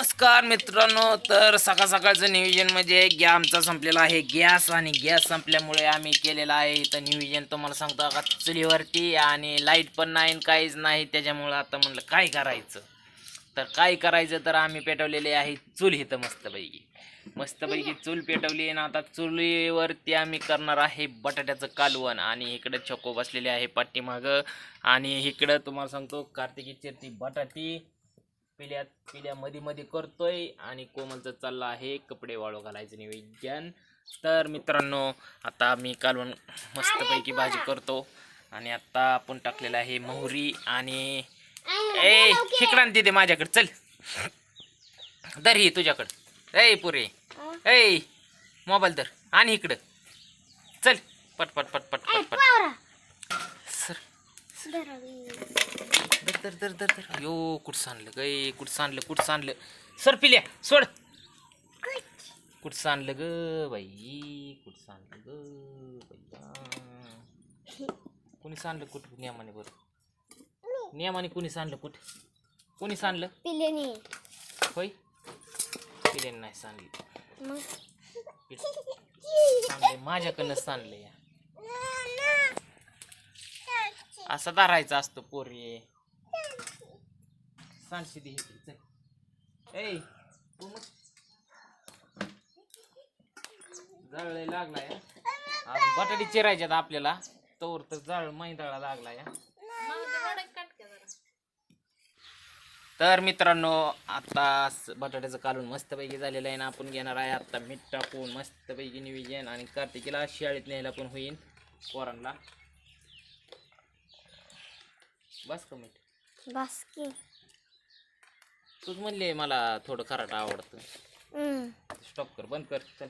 नमस्कार मित्रांनो तर सकाळ सकाळचं नियोजन म्हणजे गॅ आमचा संपलेला आहे गॅस आणि गॅस संपल्यामुळे आम्ही केलेला आहे इथं नियोजन. तुम्हाला सांगतो का चुलीवरती आणि लाइट पण नाही काहीच नाही त्याच्यामुळं आता म्हणलं काय करायचं? तर काय करायचं तर आम्ही पेटवलेले आहे चूल इथं मस्तपैकी. मस्तपैकी चूल पेटवली आहे ना आता चुलीवरती आम्ही करणार आहे बटाट्याचं कालवण आणि इकडं छोको बसलेले आहे पाठीमागं. आणि इकडं तुम्हाला सांगतो कार्तिकी चिरती बटाटी. पिल्या पिल्या मध्ये मध्ये करतोय आणि कोमलचं चाललं आहे कपडे वाळू घालायचं निवेदन तर मित्रांनो आता मी कालवण मस्तपैकी भाजी करतो. आणि आता आपण टाकलेलं आहे मोहरी आणि ए शिकरान तिथे माझ्याकडे चल. दर ही तुझ्याकडं. ए पुरे. ए मोबाईल दर आणि इकडं. चल पट पट पट पट पट पट. दर दर दर दर दर यो कुठं सांडलं गे? कुठं सांडलं कुठं सांडलं? सर पिल्या सोड. कुठं सांडलं ग बाई? कुठं सांडलं ग बाई? कोणी सांडलं कुठं? नियमाने बरं. नियमाने कोणी सांडलं कुठं? कोणी सांडलं? पिल्याने. होय? पिल्याने नाही सांडली. सांडले माझ्याकडनं सांडलं या असा धरायचा असतो पोरी. सांगशी दे ए तू मग. जाळ लागलाय बटाटी चिरायच्यात आपल्याला. तोवर तर जळ मैदाळा लागलाय तर मित्रांनो आता बटाट्याचं कालून मस्तपैकी झालेलं आहे ना आपण घेणार आहे आता मीठ टाकून मस्तपैकी नियोजन आणि कार्तिकीला शाळेत न्यायला पण होईल पोरांना. बस का मीठ? बस की. तूच म्हणले मला थोडं खराट आवडतं. स्टॉप कर बंद कर चल.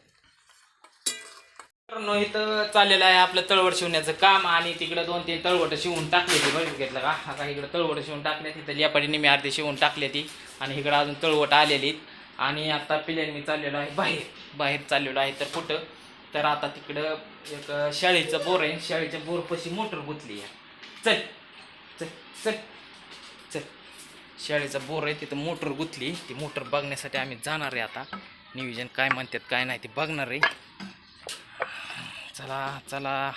मित्रांनो इथं चाललेलं आहे आपलं तळवट शिवण्याचं काम आणि तिकडं दोन तीन तळवट शिवून टाकले ती बघितलं घेतलं का? आता इकडं तळवट शिवून टाकले तिथं लियापाडीने मी अर्धे शिवून टाकले ती आणि इकडं अजून तळवट आलेली आणि आता पिल्याने मी चाललेलो आहे बाहेर बाहेर चाललेलो आहे तर कुठं? तर आता तिकडं एक शाळेचं बोर आहे शाळेच्या बोरपाशी मोटर गुतली आहे. चल. चल चल. शाळेचा बोर आहे तिथं मोटर गुतली. ती मोटर बघण्यासाठी आम्ही जाणार आहे आता. नियोजन काय म्हणतात काय नाही ते बघणार आहे. चला चला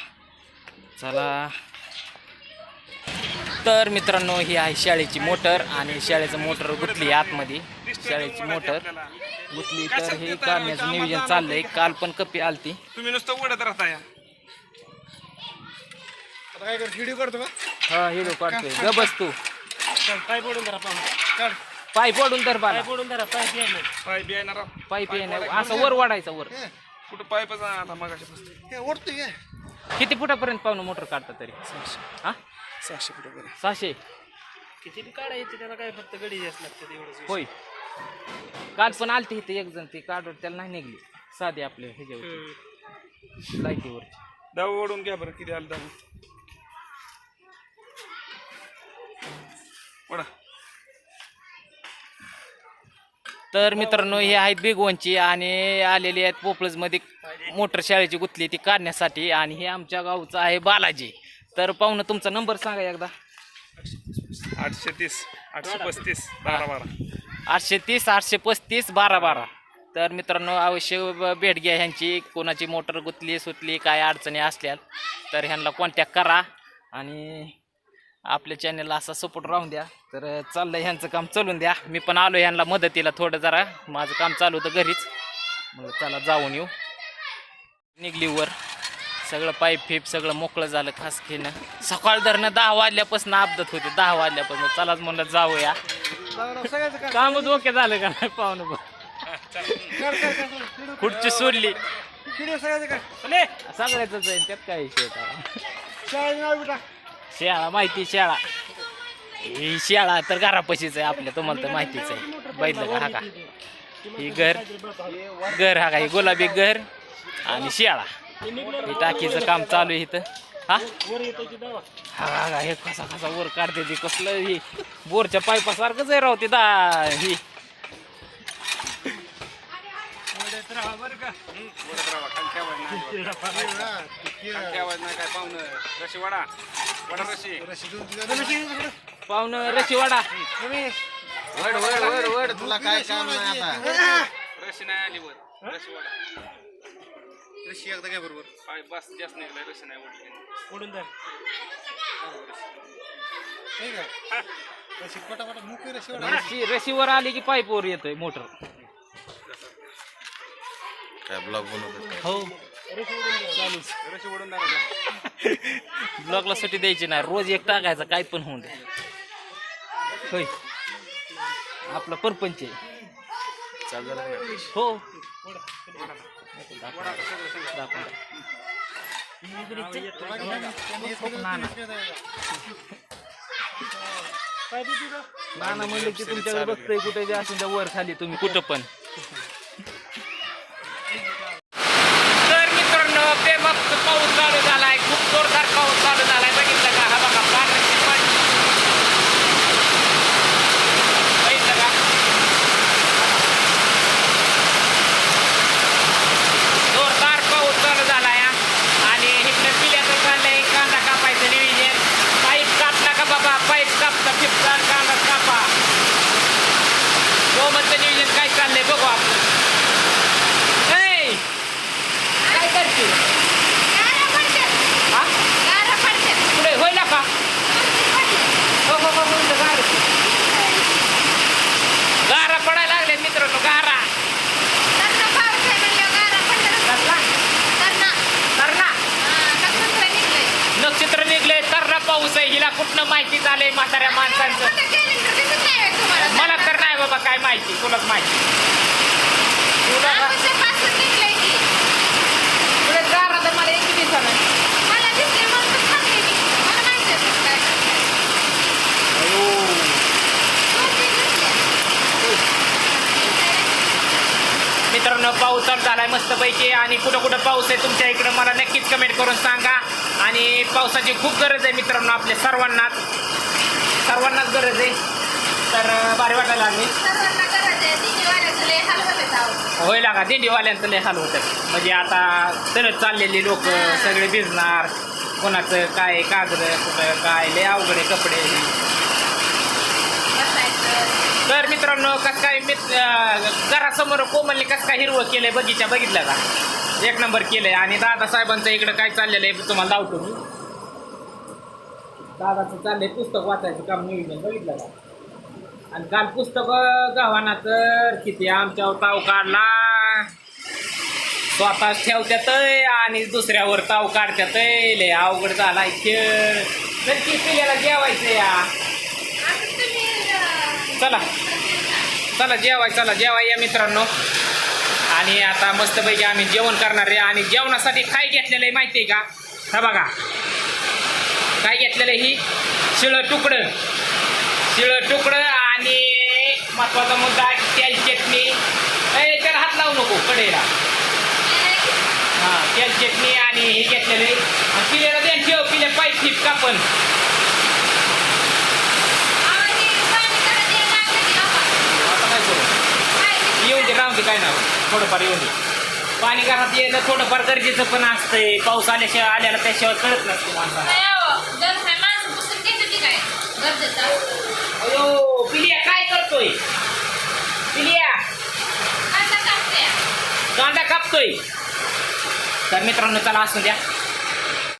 चला. तर मित्रांनो ही आहे शाळेची मोटर आणि शाळेचं मोटर गुतली आतमध्ये. शाळेची मोटर गुतली तर हे काढण्याचं नियोजन चाललंय. काल पण कपी आलती. तुम्ही नुसतं ओढत राहता या. काय करतो व्हिडिओ करतो का? हा हिरो काढतोय ग बस तू. पाय पडून धरा पाहून. काढ पाय पडून तर बाला पडून धरा पाय बियाणार पाय बियाणार पाईप येणार असं वर वाढायचं वर. कुठं पायपच आता मगाशी ओढतोय किती फुटापर्यंत पाहुणं मोटर काढतात तरी? हा? सहाशे फुट वगैरे सहाशे. किती बी काढायची त्याला काय फक्त गडी जास्त लागते तेवढंच होय. काल पण आलते इथे एक जण ते काढून त्याला नाही निघली साधे आपले ह्याच्यावर लाईटीवर दाऊ ओढून घ्या बरं किती आलं दाऊ. तर मित्रांनो हे आहेत बेगवनची आणि आलेली आहेत पोपळजमध्ये मोटर शाळेची गुतली ती काढण्यासाठी आणि हे आमच्या गावचं आहे बालाजी. तर पाहुणं तुमचा नंबर सांगा एकदा. आठशे तीस आठशे पस्तीस बारा बारा. आठशे तीस आठशे पस्तीस बारा बारा. तर मित्रांनो अवश्य भेट घ्या ह्यांची. कोणाची मोटर गुतली सुटली काय अडचणी असल्या तर ह्यांना कॉन्टॅक्ट करा. आणि आपल्या चॅनलला असा सपोर्ट राहून द्या. तर चाललं ह्यांचं काम चालून द्या. मी पण आलो ह्यांना मदतीला थोडं जरा. माझं काम चालू होतं घरीच. मग चला जाऊन येऊ. निघली वर. सगळं पाईप फिप सगळं मोकळं झालं खास खेळणं सकाळ धरणं दहा वाजल्यापासून अपदत होते दहा वाजल्यापासून. चलाच म्हणलं जाऊया. कामच ओके झालं का नाही पाहुणं बघ. खुर्ची सोडली. सगळ्याच जाईल त्यात काय विषय शेळा माहिती शेळा. ही शेळा तर घरापाशीच आहे आपल्या तुम्हाला तर माहितीच आहे. बैठलं का हा का? ही घर घर हा का? ही गुलाबी घर आणि शाळा. ही टाकीचं काम चालू आहे इथं. हा? हा का हे कसा कसा वर काढते ती. कसलं ही बोरच्या पायपासारखंच आहे राहते दा ही. काय पाहुणं रशी वडा वडा रशी पाहुणं रशीवाडा. वड वड वड वड तुला काय काम नाही आता. रशी. नाही आली वर रशी वाढ रशी एकदा काय बरोबर. पाय बस जास्त निघलाय रशी नाही ओढली द्या ठीक आहे. रशी पटापट मुकी रशी. रशी रशीवर आली की पाईपवर येतोय मोटर. काय ब्लॉग बनवतो हो. दाखव ब्लॉकला सुट्टी द्यायची नाही. रोज एक टाकायचा काय पण होऊन दे. होय. आपला परपंच आहे. चालू झालं का? हो. नाना म्हणलं की तुमच्याकडे बघतोय कुठे जे असेल त्या वर खाली तुम्ही. कुठं पण तर मित्रांनो बेमक्त पाऊस चालू झालाय खूप जोरदार पाऊस चालू झालाय बघितलं का हा बघा पाण्याची पण बघितलं का जोरदार पाऊस चालू झालाय हा. आणि इकडे पिल्याचं चाललंय कांदा कापायचं नियोजन पाईप कापला का बाबा पाईप कापता फिरता कांदा कापा गोमतचं नियोजन काय चाललंय बघू आपण ए, काय करते हा पुढे होईल का हो हो हो हो इथं गार आहे. गारा पडायला लागले मित्रांनो गारा कसला तरणा नक्षत्र निघले तरणा हिला कुठनं माहिती झालंय म्हाताऱ्या माणसांचं? मला तर नाही बाबा काय माहिती तुलाच माहिती. तुला का- पुढे गारा तर मला एक दिवसानं मित्रांनो पाऊस चालू झालाय मस्तपैकी आणि कुठं कुठं पाऊस आहे तुमच्या इकडं मला नक्कीच कमेंट करून सांगा. आणि पावसाची खूप गरज आहे मित्रांनो आपल्या सर्वांनाच. सर्वांनाच गरज आहे. तर भारी वाटायला लागली. होय लागा दिंडीवाल्यांचं लय हाल होतं म्हणजे आता तरच चाललेली लोक सगळे भिजणार. कोणाचं काय कागद कुठं काय लय अवघड आहे कपडे. तर मित्रांनो कसं काय मित अं, घरासमोर कोमलने कसं काय हिरवं केलंय बगीचा बघितलं का? एक नंबर केलंय. आणि दादासाहेबांचं इकडं काय चाललेलं आहे तुम्हाला लावतो मी. दादाचं चाललंय पुस्तक वाचायचं काम नियोजन बघितलं का? आणि काल पुस्तक गव्हाना तर किती आमच्यावर ताव काढला. स्वतः ठेवत्यात आणि दुसऱ्यावर ताव काढत्यात लय अवघड झालाय खेळ. नक्की पिल्याला जेवायचं या. चला. चला जेवाय चला जेवाय या मित्रांनो. आणि आता मस्तपैकी आम्ही जेवण करणार आहे आणि जेवणासाठी काय घेतलेलं आहे माहिती आहे का? हा बघा. काय घेतलेलं आहे ही? शिळं तुकडं. शिळं तुकडं आणि महत्त्वाचा मुद्दा तेल चटणी. त्याला हात लावू नको कडेला हां तेल चटणी आणि हे घेतलेलं आहे. पिलेला द्या ठेव पिले पाईप ठिप कापण आता काय दे राहून दे काय नाव? थोडंफार येऊन दे. पाणी घरात येणं थोडंफार गरजेचं पण असतंय. पाऊस आल्याशिवाय आल्याला त्याशिवाय कळत नसते माणसाला. अयो पिलिया काय करतोय? पिलिया कांदा कापतोय. तर मित्रांनो चला असू द्या.